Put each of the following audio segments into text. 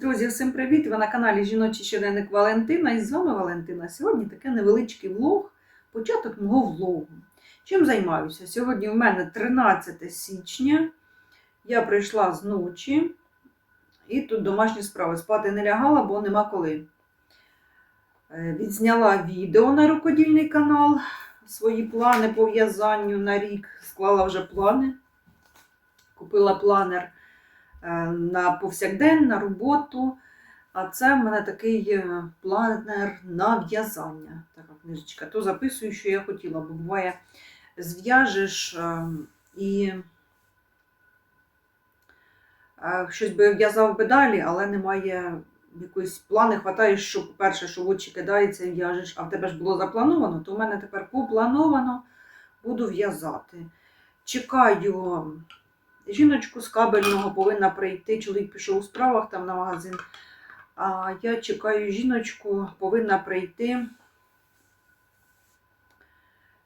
Друзі, всім привіт! Ви на каналі Жіночий щоденник Валентина. І з вами Валентина. Сьогодні таке невеличкий влог, початок мого влогу. Чим займаюся? Сьогодні в мене 13 січня. Я прийшла з ночі і тут домашні справи. Спати не лягала, бо нема коли. Е, Відзняла відео на рукодільний канал, свої плани по в'язанню на рік. Склала вже плани. Купила планер на повсякдень, на роботу. А це в мене такий е, планер на в'язання. Така книжечка. То записую, що я хотіла, бо буває, зв'яжеш е, і е, щось би в'язав би далі, але немає якоїсь плани, хватає, що, по-перше, що в очі кидається і в'яжеш, а в тебе ж було заплановано, то в мене тепер поплановано буду в'язати. Чекаю. Жіночку з кабельного повинна прийти. Чоловік пішов у справах там на магазин. А я чекаю жіночку, повинна прийти,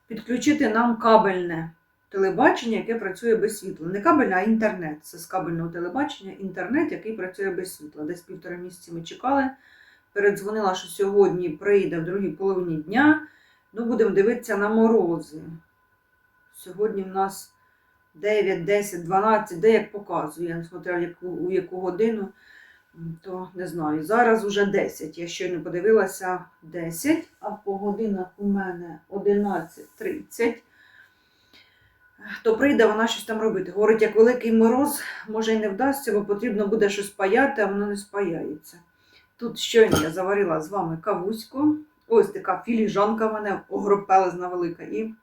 підключити нам кабельне телебачення, яке працює без світла. Не кабельне, а інтернет. Це з кабельного телебачення, інтернет, який працює без світла. Десь півтора місяці ми чекали. Передзвонила, що сьогодні прийде в другій половині дня. Ну, будемо дивитися на морози. Сьогодні в нас 9, 10, 12, де як показує, я не смотрела, яку, у яку годину, то не знаю. Зараз уже 10. Я щойно подивилася 10, а по годинах у мене 11.30. То прийде вона щось там робити. Говорить, як великий мороз, може і не вдасться, бо потрібно буде щось паяти, а воно не спаяється. Тут щойно я заварила з вами кавуську. Ось така філіжанка в мене огропелезна велика. І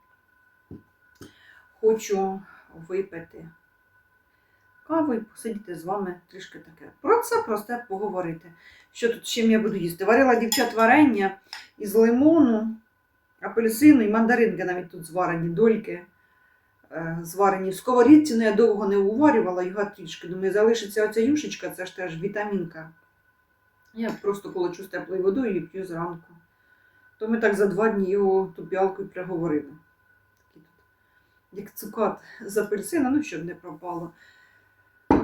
хочу випити каву і посидіти з вами трішки таке. Про це просте поговорити. Що тут чим я буду їсти? Варила дівчат варення із лимону, апельсину і мандаринки навіть тут зварені, дольки е, зварені в сковорідці, але я довго не уварювала його трішки. Думаю, залишиться оця юшечка, це ж теж вітамінка. Я просто колочу з теплою водою і п'ю зранку. То ми так за два дні його ту піалку і приговорили. Як цукат з апельсина, ну щоб не пропало.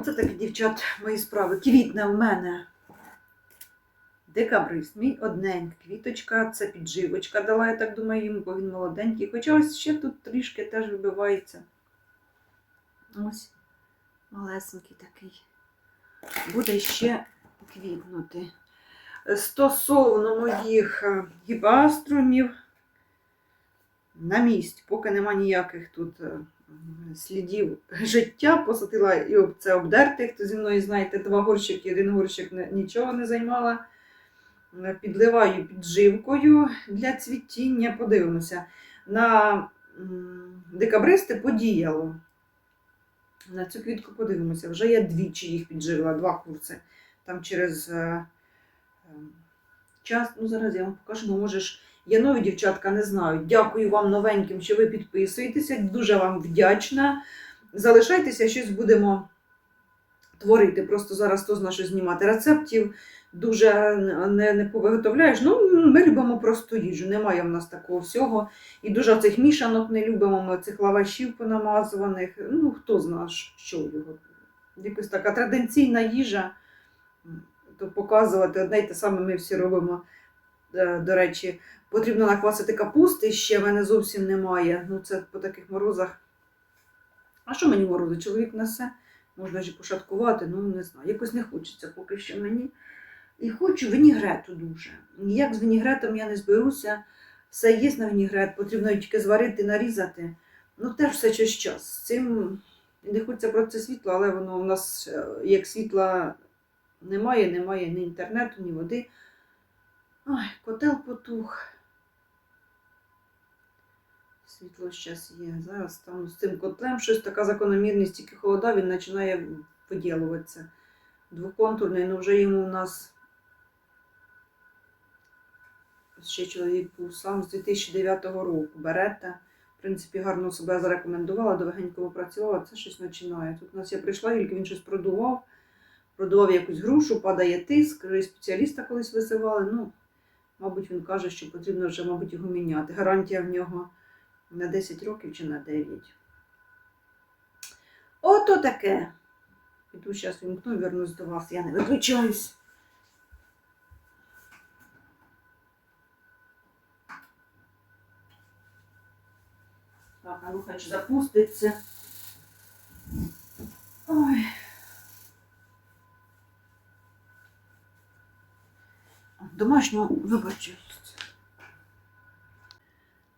Це такі, дівчат, мої справи. Квітне в мене. Декабрист, мій одненька квіточка, це підживочка дала, я так думаю, йому, бо він молоденький. Хоча ось ще тут трішки теж вибивається. Ось малесенький такий. Буде ще квітнути. Стосовно моїх е, гіпаструмів, на місці, поки нема ніяких тут е, слідів життя, посадила і це обдерти, хто зі мною знаєте, два горщики, один горщик нічого не займала. Е, Підливаю підживкою для цвітіння. Подивимося. На декабристи подіяло. На цю квітку подивимося. Вже я двічі їх підживила, два курси. Там через е, е, час, ну зараз я вам покажу, бо може ж я нові дівчатка не знаю. Дякую вам новеньким, що ви підписуєтеся. Дуже вам вдячна. Залишайтеся, щось будемо творити. Просто зараз хто зна, що знімати рецептів. Дуже не, не повиготовляєш. Ну, ми любимо просто їжу. Немає в нас такого всього. І дуже цих мішанок не любимо. Ми цих лавашів понамазуваних. Ну, хто знає, що його. Якось така традиційна їжа. То показувати одне й те саме ми всі робимо. Е, До речі, потрібно наквасити капусти, ще в мене зовсім немає. Ну, це по таких морозах. А що мені морози? Чоловік несе, можна ж пошаткувати, ну не знаю. Якось не хочеться поки що мені. І хочу вінігрету дуже. Ніяк з вінігретом я не зберуся. Все є на вінігрет, потрібно тільки зварити, нарізати. Ну, теж все через час. Цим не хочеться про це світло, але воно у нас е, як світла немає, немає ні інтернету, ні води. Ой, котел потух. Світло зараз є. Зараз там з цим котлем щось така закономірність, тільки холода, він починає виділуватися. Двоконтурний, ну вже йому у нас ще чоловік був сам з 2009 року. Берета. В принципі, гарно себе зарекомендувала, довгенько працювала, це щось починає. Тут у нас я прийшла, тільки він щось продував, продував якусь грушу, падає тиск, спеціаліста колись висивали. Ну, Мабуть, він каже, що потрібно вже, мабуть, його міняти. Гарантія в нього на 10 років чи на 9. Ото таке. Піду зараз вімкну, вернусь до вас, я не виключаюсь. Так, а ну хоч запуститься. Ой. Домашнього вибачу.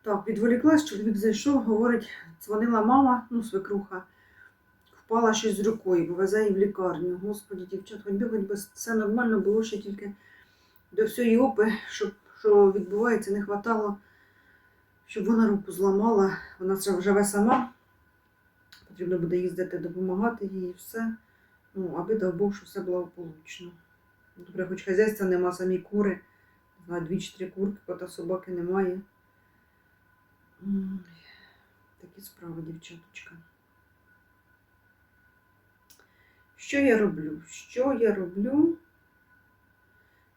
Так, відволіклась, чоловік зайшов, говорить, дзвонила мама, ну, свекруха, впала щось з рукою, повезе її в лікарню. Господі, дівчат, хоч би, хоч би все нормально було, ще тільки до всієї опи, щоб що відбувається, не хватало, щоб вона руку зламала. Вона живе сама. Потрібно буде їздити, допомагати їй і все. Ну, аби дав Бог, що все благополучно. Добре, хоч хазяйства нема, самі кури. Дві чи три курки, кота собаки немає. Такі справи, дівчаточка. Що я роблю? Що я роблю?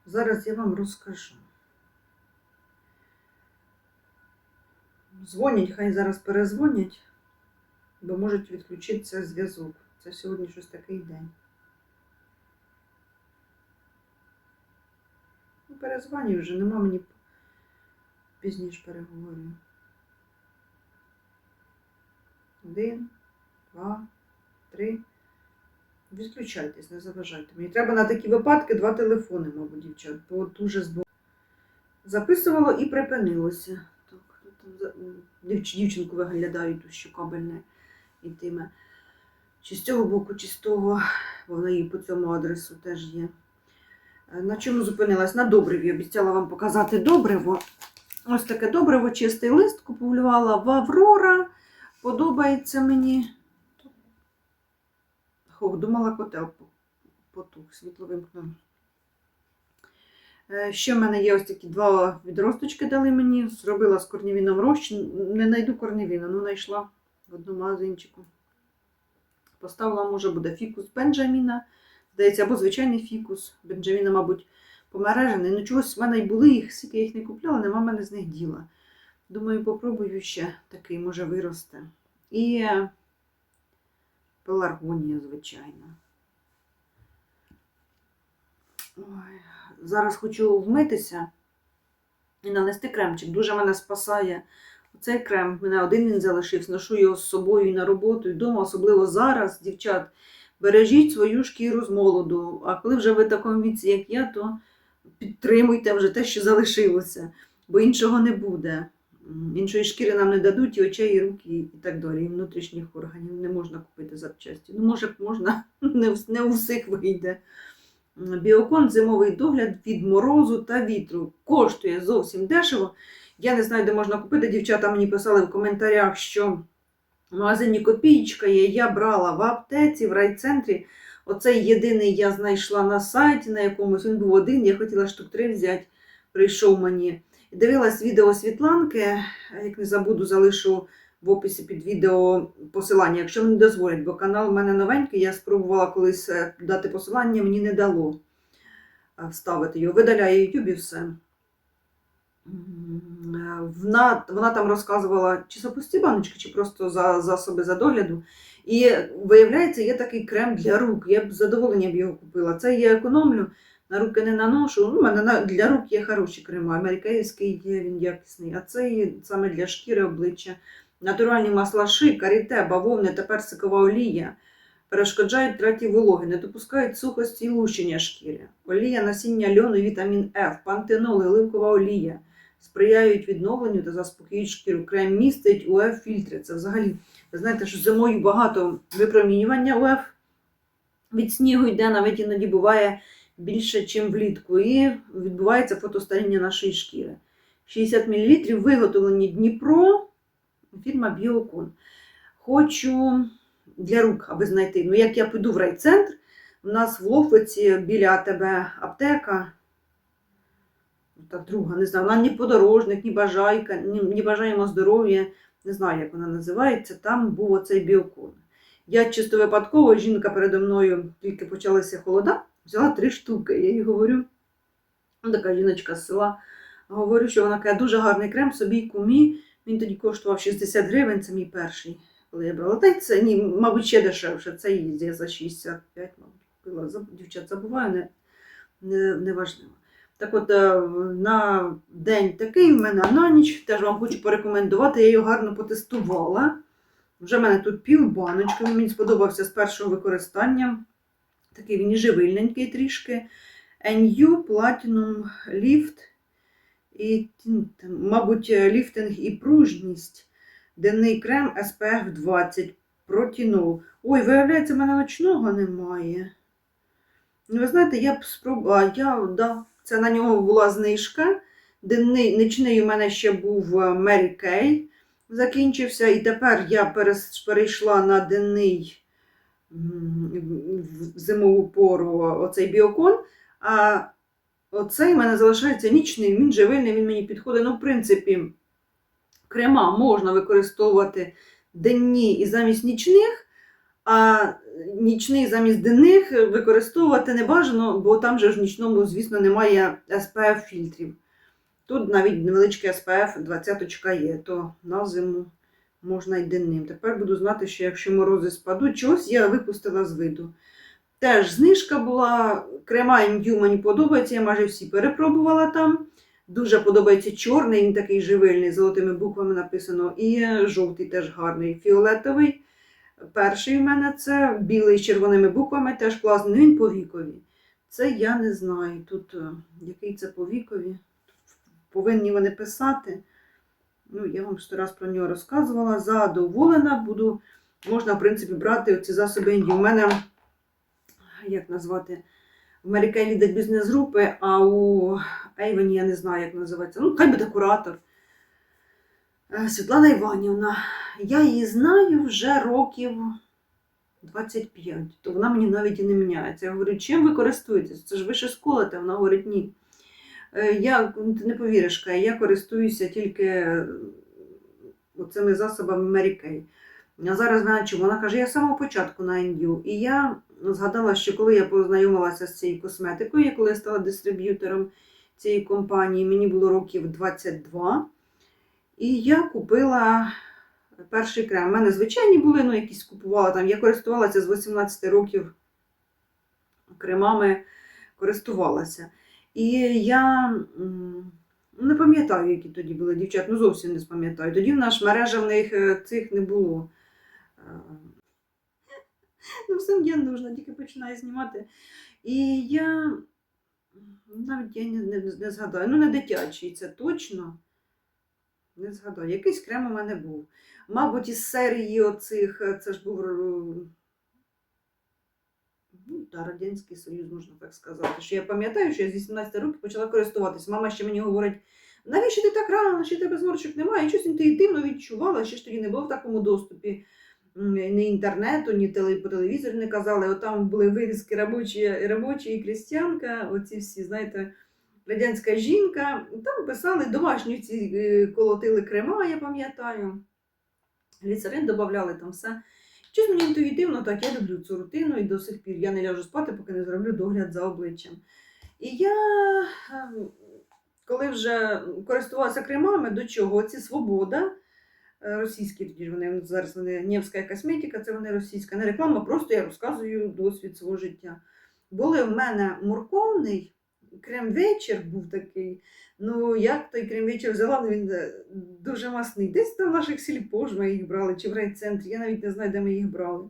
Зараз я вам розкажу. Дзвонять, хай зараз перезвонять, бо можуть відключитися зв'язок. Це сьогодні щось такий день. Ну, перезвоню вже, нема мені пізніше переговорю. Один, два, три. Відключайтесь, не заважайте. Мені треба на такі випадки два телефони, мабуть, дівчат, бо дуже збо... Записувало і припинилося. Так, там дівч... дівчинку виглядаю, ту, що кабельне йтиме. Чи з цього боку, чи з того, вона її по цьому адресу теж є. Е, На чому зупинилась? На добриві. Обіцяла вам показати добриво. Ось таке добриво, чистий лист купувала в Аврора. Подобається мені. Ох, думала, котел по- потух, світло вимкнуло. Е, Ще в мене є ось такі два відросточки дали мені. Зробила з корнівіном розчин. Не знайду корнівіна, ну знайшла в одному магазинчику. Поставила, може, буде фікус Бенджаміна. Здається, або звичайний фікус. Бенджаміна, мабуть, помережений. Ну, чогось в мене й були їх, скільки я їх не купляла, нема в мене з них діла. Думаю, попробую ще такий, може, виросте. І е, пеларгонія, звичайно. Ой, зараз хочу вмитися і нанести кремчик. Дуже мене спасає цей крем. У мене один він залишився, ношу його з собою і на роботу, і вдома, особливо зараз, дівчат. Бережіть свою шкіру з молоду. А коли вже ви в такому віці, як я, то підтримуйте вже те, що залишилося, бо іншого не буде. Іншої шкіри нам не дадуть, і очей, і руки, і так далі. І внутрішніх органів не можна купити запчасті. Ну, може, можна, не, у всіх вийде. Біокон зимовий догляд від морозу та вітру. Коштує зовсім дешево. Я не знаю, де можна купити. Дівчата мені писали в коментарях, що в магазині Копієчка є. Я брала в аптеці, в райцентрі. Оцей єдиний я знайшла на сайті на якомусь. Він був один, я хотіла штук три взяти, прийшов мені. Дивилась відео Світланки, як не забуду, залишу в описі під відео посилання, якщо мені дозволять, бо канал в мене новенький, я спробувала колись е, дати посилання, мені не дало е, вставити його. Видаляє YouTube і все. Е, Вона, вона там розказувала, чи за пусті баночки, чи просто за засоби за догляду. І виявляється, є такий крем для рук. Я б з задоволенням його купила. Це я економлю, на руки не наношу. Ну, у мене на- для рук є хороші крема. Американський є він якісний, а цей саме для шкіри обличчя. Натуральні масла ши, каріте, бавовни та персикова олія перешкоджають траті вологи, не допускають сухості і лущення шкіри. Олія насіння льону, вітамін Ф, пантенол, і оливкова олія сприяють відновленню та заспокоюють шкіру. Крем містить УФ фільтри. Це взагалі, ви знаєте, що зимою багато випромінювання УФ від снігу йде, навіть іноді буває більше, ніж влітку. І відбувається фотостаріння нашої шкіри. 60 мл виготовлені Дніпро, фірма Біокон. Хочу для рук, аби знайти. Ну, як я піду в райцентр, у нас в Лохвиці біля АТБ аптека. Та друга, не знаю, вона ні подорожник, ні бажайка, ні, ні бажаємо здоров'я, не знаю, як вона називається. Там був оцей біокон. Я чисто випадково, жінка передо мною тільки почалися холода, взяла три штуки. Я їй говорю, ну, така жіночка з села, говорю, що вона каже, дуже гарний крем собі кумі. Він тоді коштував 60 гривень, це мій перший, коли я брала. Та й це, ні, мабуть, ще дешевше. Це її за 65, мабуть, купила. Дівчат, забуваю, не, не, не важливо. Так от, е, на день такий в мене, на ніч теж вам хочу порекомендувати. Я його гарно потестувала. Вже в мене тут пів баночки, мені сподобався з першого використання. Такий він живильненький трішки. NU Platinum Lift. І, мабуть, ліфтинг і пружність. Денний крем SPF 20 протінол. Ой, виявляється, в мене ночного немає. Ну, ви знаєте, я б спробувала. Я, да, це на нього була знижка. Денний, нічний у мене ще був е, Mary Kay закінчився. І тепер я перейшла на денний в зимову пору оцей біокон. А оцей в мене залишається нічний, він живильний, він мені підходить. Ну, в принципі, крема можна використовувати денні і замість нічних, а нічний замість денних використовувати не бажано, бо там же в нічному, звісно, немає SPF фільтрів. Тут навіть невеличкий SPF 20 є, то на зиму можна й денним. Тепер буду знати, що якщо морози спадуть, чогось я випустила з виду. Теж знижка була, крема індю мені подобається, я майже всі перепробувала там. Дуже подобається чорний, він такий живильний, золотими буквами написано. І жовтий теж гарний. Фіолетовий. Перший в мене це білий з червоними буквами, теж класний. Ну, він по вікові. Це я не знаю. Тут е, який це по вікові. Повинні вони писати. Ну, я вам сто раз про нього розказувала. Задоволена буду. Можна, в принципі, брати ці засоби Індії. У мене, як назвати, в Мерикелі йдуть бізнес-групи, а у Ейвені я не знаю, як називається. Ну, хай буде куратор. Е, Світлана Іванівна. Я її знаю вже років 25, то вона мені навіть і не міняється. Я говорю, чим ви користуєтесь? Це ж ви ще школите. Вона говорить, ні. Е, Я ти не повіриш, Кай, я користуюся тільки е, цими засобами Mary Kay. А зараз вона чому? Вона каже, я з самого початку на індю. І я згадала, що коли я познайомилася з цією косметикою, коли я стала дистриб'ютором цієї компанії, мені було років 22. І я купила перший крем. У мене звичайні були, ну якісь купувала там. Я користувалася з 18 років кремами, користувалася. І я не пам'ятаю, які тоді були дівчат, ну зовсім не пам'ятаю. Тоді в нас мережа в них е, цих не було. Е, Ну, все мені нужно, тільки починаю знімати. І я навіть я не, не, не згадаю. Ну, не дитячий, це точно. Не згадаю. Якийсь крем у мене був. Мабуть, із серії оцих, е, це ж був ну, та, Радянський Союз, можна так сказати. Що я пам'ятаю, що я з 18 років почала користуватись. Мама ще мені говорить, навіщо ти так рано, ще тебе зморшок немає? І щось інтуїтивно відчувала, ще ж тоді не було в такому доступі. Ні інтернету, ні по телевізору не казали. От там були вирізки робочі, робочі і крістянка, оці всі, знаєте, радянська жінка. Там писали домашні ці е, колотили крема, я пам'ятаю. Ліцерин додавали там все. Щось мені інтуїтивно, так я люблю цю рутину і до сих пір я не ляжу спати, поки не зроблю догляд за обличчям. І я, е, коли вже користувалася кремами, до чого? Оці свобода. е, Російські тоді вони зараз вони Нєвська косметика, це вони російська. Не реклама, просто я розказую досвід свого життя. Були в мене морковний крем-вечір був такий. Ну, як той крем-вечір взяла, ну, він е, дуже масний. Десь там в наших сільпо ми їх брали, чи в райцентрі, я навіть не знаю, де ми їх брали.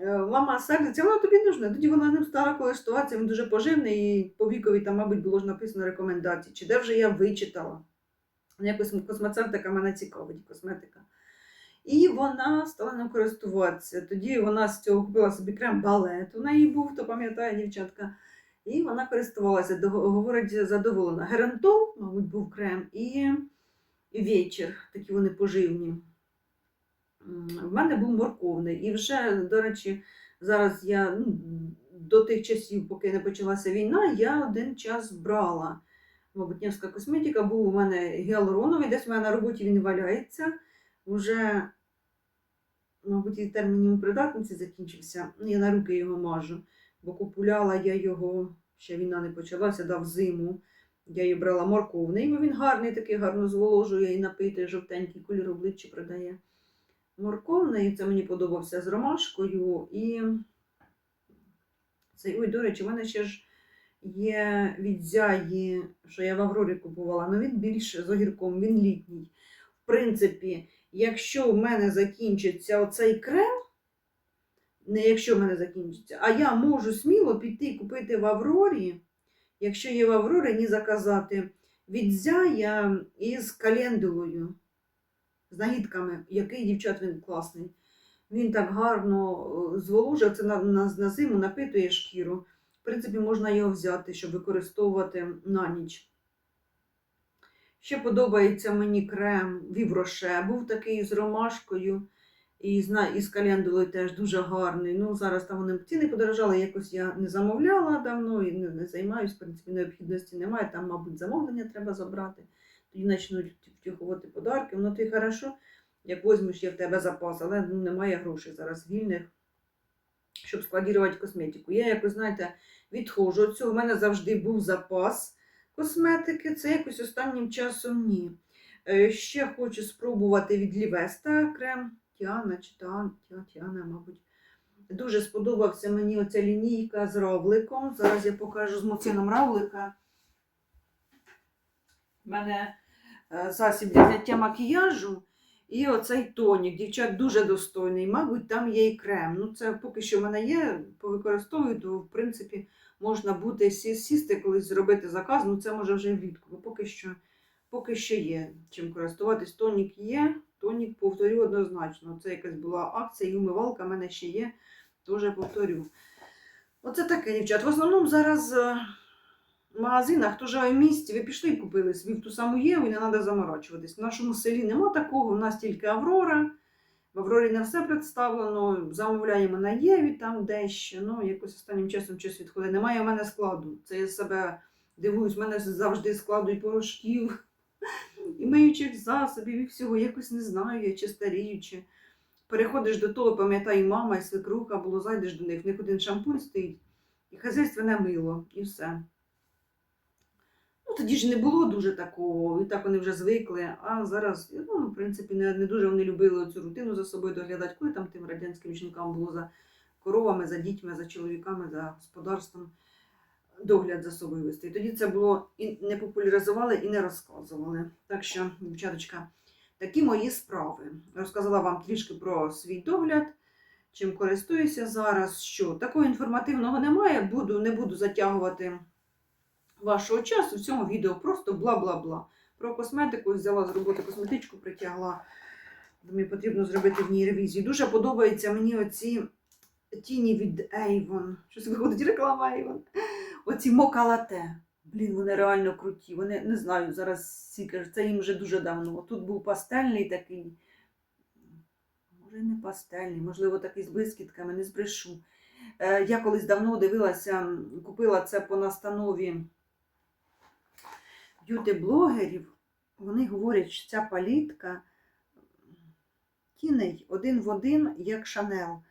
Е, Мама сердиться, воно тобі нужна. Тоді вона ним стала користуватися, він дуже поживний, і по вікові там, мабуть, було ж написано рекомендації. Чи де вже я вичитала. Ну, Якось космецентика мене цікавить, косметика. І вона стала ним користуватися. Тоді вона з цього купила собі крем балет. У неї був, хто пам'ятає дівчатка. І вона користувалася, говорить, задоволена. Герантол, мабуть, був крем, і вечір, такі вони поживні. В мене був морковний. І вже, до речі, зараз я ну, до тих часів, поки не почалася війна, я один час брала. Мабуть, Невська косметика був у мене гіалуроновий, десь у мене на роботі він валяється. Уже, мабуть, і термін йому придатності закінчився. Я на руки його мажу, бо купуляла я його, ще війна не почалася, дав зиму. Я її брала морковний, бо він гарний, такий гарно зволожує і напитий, жовтенький колір обличчя продає. Морковний, це мені подобався з ромашкою. І цей, ой, до речі, в мене ще ж є від зяї, що я в Аврорі купувала, але він більш з огірком, він літній. В принципі, якщо в мене закінчиться оцей крем, не якщо в мене закінчиться, а я можу сміло піти купити в Аврорі, якщо є в Аврорі, не заказати від зяя із календулою, з нагідками, який дівчат він класний. Він так гарно е, зволожує, це на, на, на зиму напитує шкіру. В принципі, можна його взяти, щоб використовувати на ніч. Ще подобається мені крем Вівроше. Був такий з ромашкою і з, календулою теж дуже гарний. Ну, зараз там вони ціни подорожали, якось я не замовляла давно і не, не займаюсь, в принципі, необхідності немає. Там, мабуть, замовлення треба забрати. Тоді почнуть втюхувати подарки. Воно й хорошо, як візьмеш, є в тебе запас, але ну, немає грошей зараз вільних, щоб складірувати косметику. Я якось, знаєте, відходжу від цього. У мене завжди був запас косметики, це якось останнім часом ні. Е, Ще хочу спробувати від Лівеста крем Тіана чи Тіана, Тіана, мабуть. Дуже сподобався мені оця лінійка з равликом. Зараз я покажу з моцином равлика. У мене е, засіб для зняття макіяжу і оцей тонік. Дівчат дуже достойний. Мабуть, там є і крем. Ну, це поки що в мене є, повикористовую, то в принципі можна буде сі- сісти колись зробити заказ. Ну це може вже влітку. Поки що, поки що є чим користуватись. Тонік є. Тонік повторю однозначно. Це якась була акція і умивалка в мене ще є. Теж повторю. Оце таке, дівчат. В основному зараз е, в магазинах, живе в місті, ви пішли і купили собі в ту саму Єву і не треба заморачуватись. В нашому селі нема такого, у нас тільки Аврора. В Аврорі не все представлено, замовляємо на Єві там дещо. Ну, якось останнім часом щось відходить. Немає у мене складу. Це я себе дивуюсь, в мене завжди складу і порошків, і миючих засобів, і всього. Якось не знаю, я чи старію, чи переходиш до того, пам'ятаю, мама і свекруха було, зайдеш до них, в них один шампунь стоїть, і хазяйственне мило, і все. Ну, тоді ж не було дуже такого, і так вони вже звикли. А зараз, ну, в принципі, не, не дуже вони любили цю рутину за собою доглядати, коли там тим радянським жінкам було за коровами, за дітьми, за чоловіками, за господарством догляд за. І тоді це було і не популяризували, і не розказували. Так що, дівчаточка, такі мої справи. Розказала вам трішки про свій догляд, чим користуюся зараз. Що такого інформативного немає, буду, не буду затягувати вашого часу в цьому відео просто бла-бла-бла. Про косметику взяла з роботи косметичку, притягла. Мені потрібно зробити в ній ревізію. Дуже подобаються мені оці тіні від Avon. Щось виходить реклама Avon. Оці мокалате. Блін, вони реально круті. Вони не знаю, зараз всі це їм вже дуже давно. Тут був пастельний такий. Може, не пастельний, можливо, такий з блискітками, не збрешу. Е, Я колись давно дивилася, купила це по настанові б'юти-блогерів. Вони говорять, що ця палітка тіней один в один, як Шанел.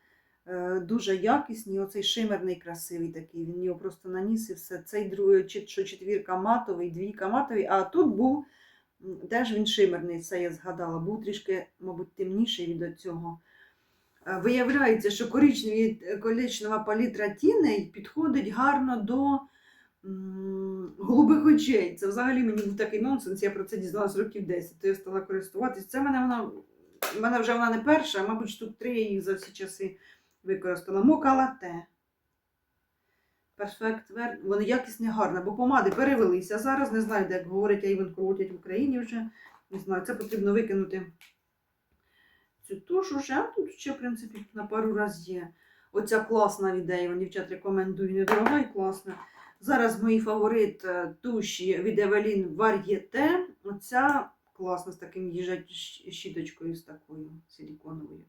Е, Дуже якісні, оцей шимерний, красивий такий. Він його просто наніс і все. Цей що четвірка матовий, двійка матовий, а тут був теж він шимерний, це я згадала, був трішки, мабуть, темніший від цього. Е, Виявляється, що коричневі, коричнева палітра тіней підходить гарно до голубих очей. Це взагалі мені був такий нонсенс, я про це дізналась років 10, то я стала користуватись. Це мене вона, в мене вже вона не перша, мабуть, штук три їх за всі часи використала. Мока лате. Перфект Вер. Вони якісні, гарні, бо помади перевелися. Зараз не знаю, де як говорять, їх крутять в Україні вже. Не знаю, це потрібно викинути цю туш уже, тут ще, в принципі, на пару раз є. Оця класна від Avon, дівчат, рекомендую, недорога і класна. Зараз мій фаворит е, туші від Evelyn Varieté. Оця класна з таким їжать щіточкою, з такою силіконовою.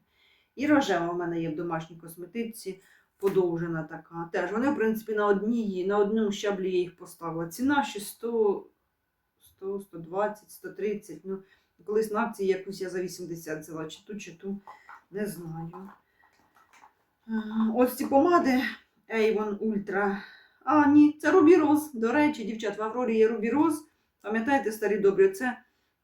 І рожева в мене є в домашній косметичці, подовжена така. Теж вони, в принципі, на одній, на одному щаблі я їх поставила. Ціна ще 100, 100 120, 130. Ну, колись на акції якусь я за 80 взяла, чи ту, чи ту, не знаю. Ось ці помади Avon Ultra. А, ні, це Ruby Rose. До речі, дівчат, в Аврорі є Ruby Rose. Пам'ятаєте, старі добрі, це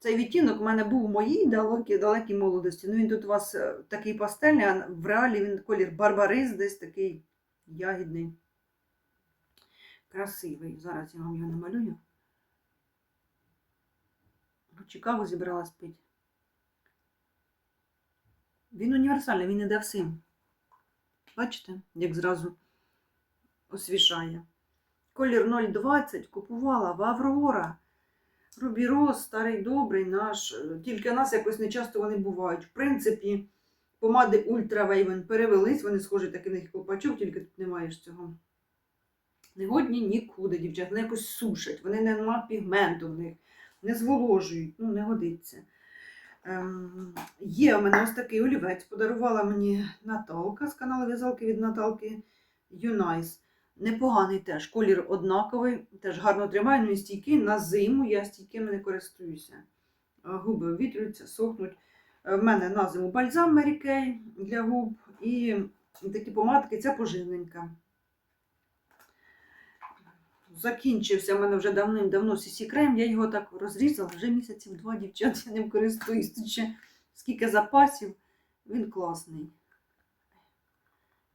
цей відтінок у мене був у моїй далекій, далекій молодості. Ну він тут у вас е, такий пастельний, а в реалі він колір барбарис, десь такий ягідний. Красивий. Зараз я вам його намалюю. Чикаго зібралась пить. Він універсальний, він іде всім. Бачите, як зразу освішає. Колір 020 купувала в Аврора. Рубіроз, старий добрий наш. е, Тільки у нас якось не часто вони бувають. В принципі, помади Ультра Вейвен перевелись, вони схожі таки на колпачок, тільки тут немає ж цього. Негодні нікуди, дівчат, вони якось сушать, вони не нема пігменту в них, не зволожують, ну не годиться. Ем, є у мене ось такий олівець, подарувала мені Наталка з каналу в'язалки від Наталки Юнайс. Непоганий теж, колір однаковий, теж гарно тримає, ну і стійкий. На зиму я стійкими не користуюся. Е, Губи обвітрюються, сохнуть. Е, В мене на зиму бальзам Mary для губ і такі помадки, це поживненька. Закінчився в мене вже давним-давно сісі крем, я його так розрізала, вже місяців два дівчат, я ним користуюсь. Ще скільки запасів, він класний.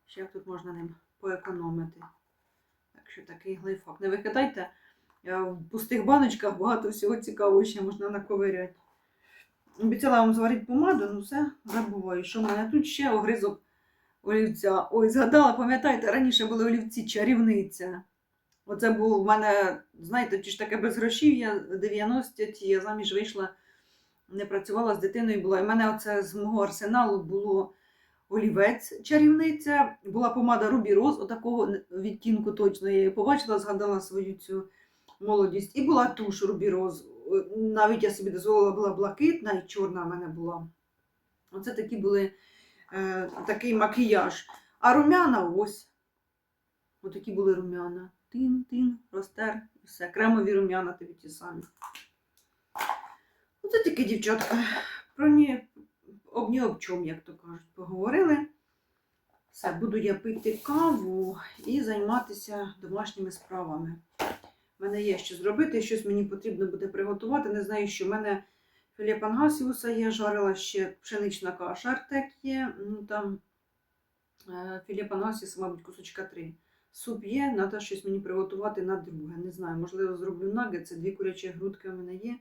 Ще як тут можна ним поекономити. Так що такий лайфхак. Не викидайте. е, В пустих баночках багато всього цікавого ще можна наковиряти. Обіцяла вам зварити помаду, ну все, забуваю, що в мене тут ще огризок олівця. Ой, згадала, пам'ятаєте, раніше були олівці чарівниця. Оце був в мене, знаєте, чи ж таке без грошів, я 90 ті, я заміж вийшла, не працювала з дитиною була. І в мене оце з мого арсеналу було олівець чарівниця, була помада Ruby Rose, отакого відтінку точно. Я її побачила, згадала свою цю молодість. І була туш Ruby Rose. Е, Навіть я собі дозволила була блакитна і чорна в мене була. Оце такі були е, такий макіяж. А румяна ось. Отакі були румяна. Тин-тин, розтер і все. Кремові румяна тобі ті самі. Оце таке, дівчатка. Про ні об ні об чому, як то кажуть, поговорили. Все, буду я пити каву і займатися домашніми справами. У мене є що зробити, щось мені потрібно буде приготувати. Не знаю, що в мене філе пангасіуса є, жарила ще пшенична каша артек є. Ну, там е, філе пангасіус, мабуть, кусочка три. Суп є, треба щось мені приготувати на друге. Не знаю, можливо, зроблю нагетси, дві курячі грудки в мене є.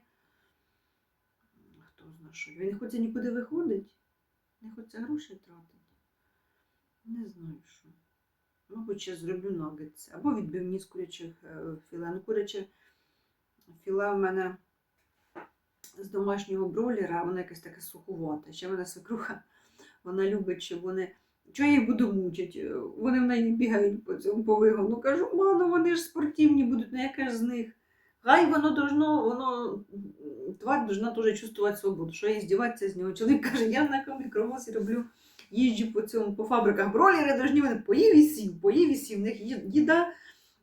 Хто що. Він хоче нікуди виходить, не хоче грошей тратити. Не знаю що. Мабуть, ще зроблю нагетси. Або відбивні з курячих е, філе. Ну, куряче філе в мене з домашнього бройлера, воно якесь таке сухувате. Ще мене свекруха, вона любить, щоб вони. Чого я їх буду мучити? Вони в неї бігають по цьому по вигону. Кажу, ману, вони ж спортивні будуть, ну яке ж з них. Хай воно должно, воно тварь должна теж чувствувати свободу. Що здіватися з нього. Чоловік каже, я на мікровозі роблю, їжджу по цьому, по фабриках. Бролери должні вони поїв і сів, поїв і сів. В них їда,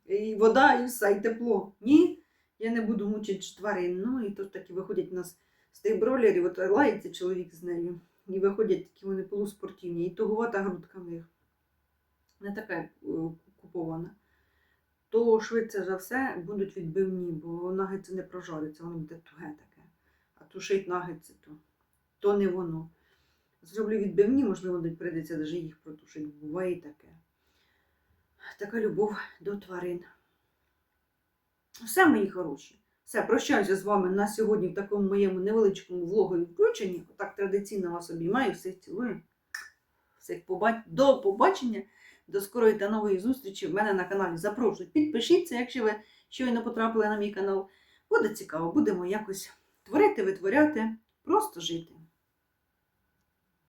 і вода, і все, і тепло. Ні, я не буду мучити тварин. Ну і тут такі виходять у нас з тих бролерів, от лається чоловік з нею. І виходять такі вони полуспортивні. І туговата грудка в них. Не така е, купована. То швидше за все будуть відбивні, бо нагетси не прожариться, воно буде туге таке. А тушить нагетси, то, то не воно. Зроблю відбивні, можливо, прийдеться навіть їх протушити. Буває і таке. Така любов до тварин. Все, мої хороші. Все, прощаюся з вами на сьогодні в такому моєму невеличкому влогові включенні. Так традиційно вас обіймаю, всіх цілую. Всіх побач... До побачення, до скорої та нової зустрічі в мене на каналі. Запрошую. Підпишіться, якщо ви щойно потрапили на мій канал. Буде цікаво, будемо якось творити, витворяти, просто жити.